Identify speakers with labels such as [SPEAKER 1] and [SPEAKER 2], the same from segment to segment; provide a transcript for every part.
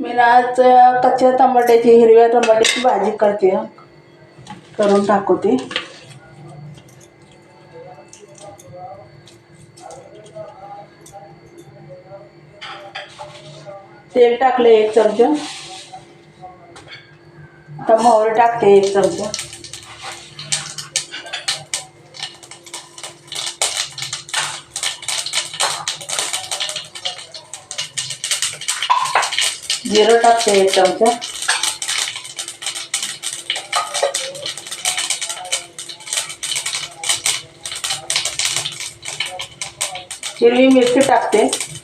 [SPEAKER 1] मी आज कच्च्या टमाट्याची हिरव्या टमाट्याची भाजी करते. करून टाकवते तेल टाकले एक चमचा. आता मोहरी टाकते एक चमचा. जिरं टाकते एक चमचा. हिरवी मिरची टाकते.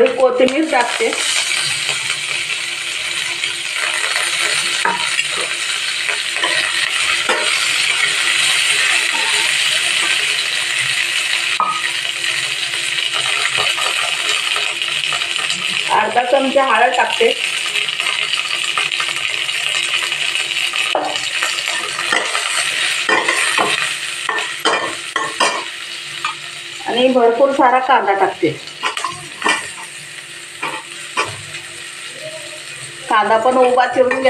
[SPEAKER 1] थोडी कोथिंबीर टाकते अर्धा चमचा हळद टाकते आणि भरपूर सारा कांदा टाकते कांदा पण उभा चिरून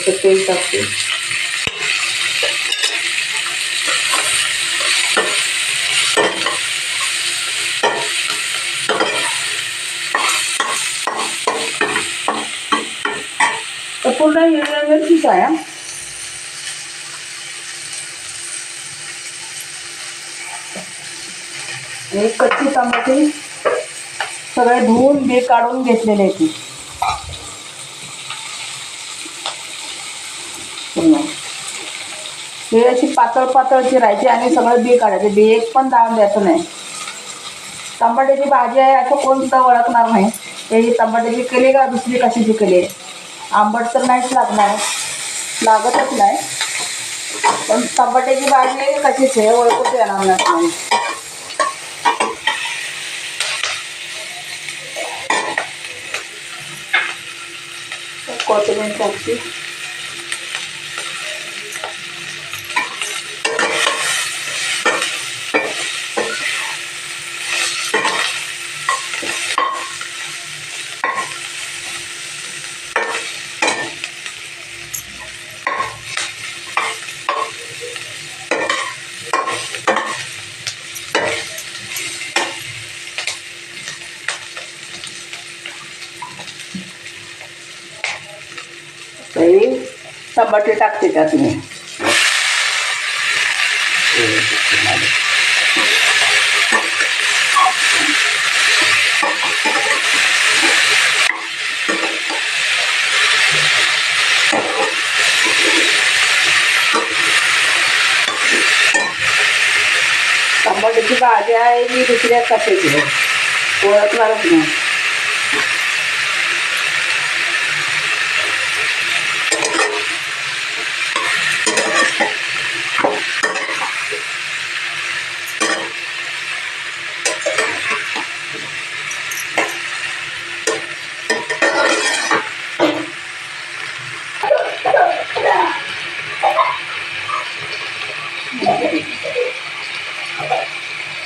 [SPEAKER 1] घेतलाय थोडंसं तेल टाकते तर पूर्ण हिरव्या मिरचीच आहे हा. आणि कच्ची टमाटे सगळे धुवून बी काढून घेतलेले आहेत ती पूर्ण. हे अशी पातळ पातळ चिरायची आणि सगळं बी काढायचे. बी एक पण दाळून द्यायचं नाही. टमाट्याची भाजी आहे असं कोण सुद्धा ओळखणार नाही. हे ही टमाट्याची केली का दुसरी कशाची केली आहे? आंबट तर नाहीच लागणार. लागतच नाही. पण टमाट्याची भाजी आहे कशीच आहे ओळखूच येणार नाही. कोथिंबीर टाकते तरी टमाटे टाकते त्यात मी टमाट्याची भाजी आहे मी दुसऱ्या कशाची ओळखणारच नाही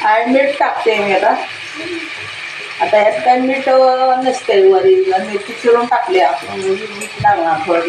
[SPEAKER 1] आणि मीठ टाकते मी आता. आता यात काय मीठ नसते नसतंय वरील. मिरची चिरून टाकले आपण. मीठ लागणार थोडं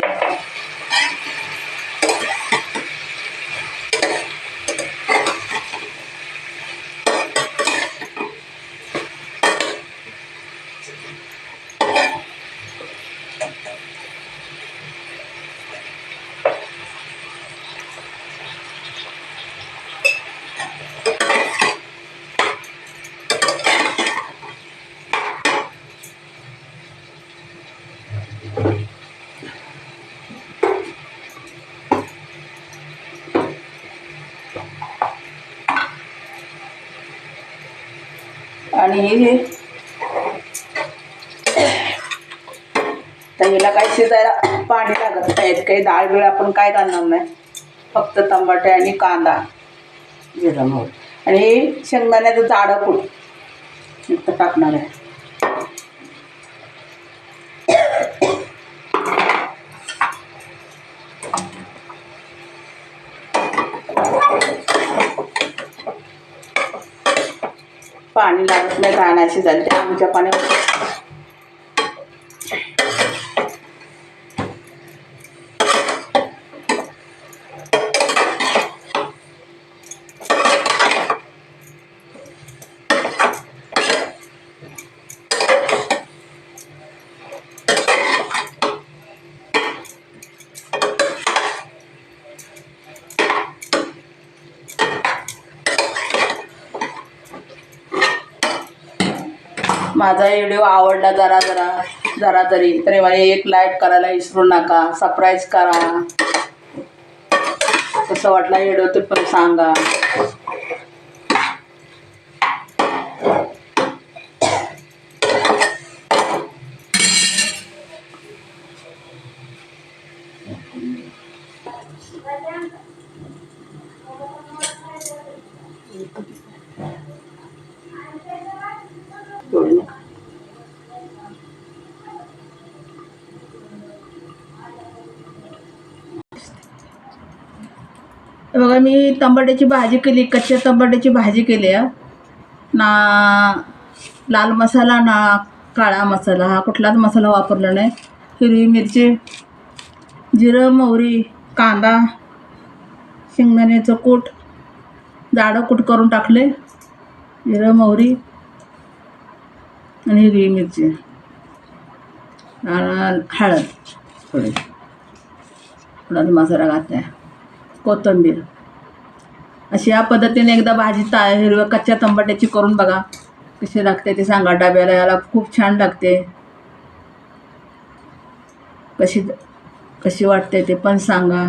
[SPEAKER 1] आणि हे तर हिला काही शिजायला पाणी लागत नाही. काही डाळ बिळ आपण काय घालणार नाही. फक्त टमाटे आणि कांदा. जिरा आणि शेंगदाण्याचं जाडं नुसतं टाकणार आहे. पाणी लागत नाही घाण्याची झाली. ते आमच्या पाण्यावर माझा व्हिडिओ आवडला जरा जरा जरा तरी. तरी मला एक लाईक करायला विसरू नका. सरप्राईज करा. कसं वाटला व्हिडिओ ते पण सांगा एवढी नका. बघा मी टमाट्याची भाजी केली कच्च्या टमाट्याची भाजी केली आहे ना लाल मसाला ना काळा मसाला हा कुठलाच मसाला वापरला नाही. हिरवी मिरची जिरं मोहरी कांदा शेंगदाण्याचं कूट जाडं कूट करून टाकले जिरं मोहरी आणि हिरवी मिरची आणि हळद. थोडी थोडा मसाला घातला कोथिंबीर. अशी या पद्धतीने एकदा भाजी ता हिरव्या कच्च्या तंबाट्याची करून बघा. कशी लागते ते सांगा डब्याला याला खूप छान लागते. कशी कशी वाटते ते पण सांगा.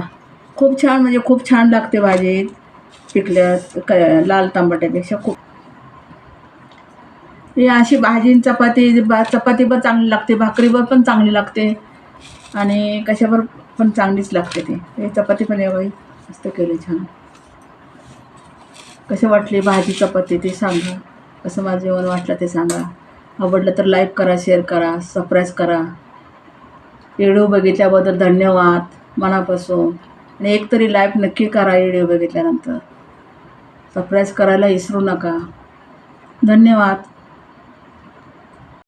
[SPEAKER 1] खूप छान म्हणजे खूप छान लागते भाजी. पिकल्या क लाल तांबट्यापेक्षा खूप. हे अशी भाजी आणि चपाती बा चपाती पण चांगली लागते भाकरीवर पण चांगली लागते. आणि कशावर पण चांगलीच लागते ती. हे चपाती पण एवढी बाई मस्त केली छान. कसे वाटली भाजी चपाती ते सांगा. कसं माझं जेवण वाटलं ते सांगा. आवडलं तर लाईक करा शेअर करा सबस्क्राईब करा. व्हिडिओ बघितल्याबद्दल धन्यवाद मनापासून. आणि एक तरी लाईक नक्की करा व्हिडिओ बघितल्यानंतर. सबस्क्राईब करायला विसरू नका. धन्यवाद.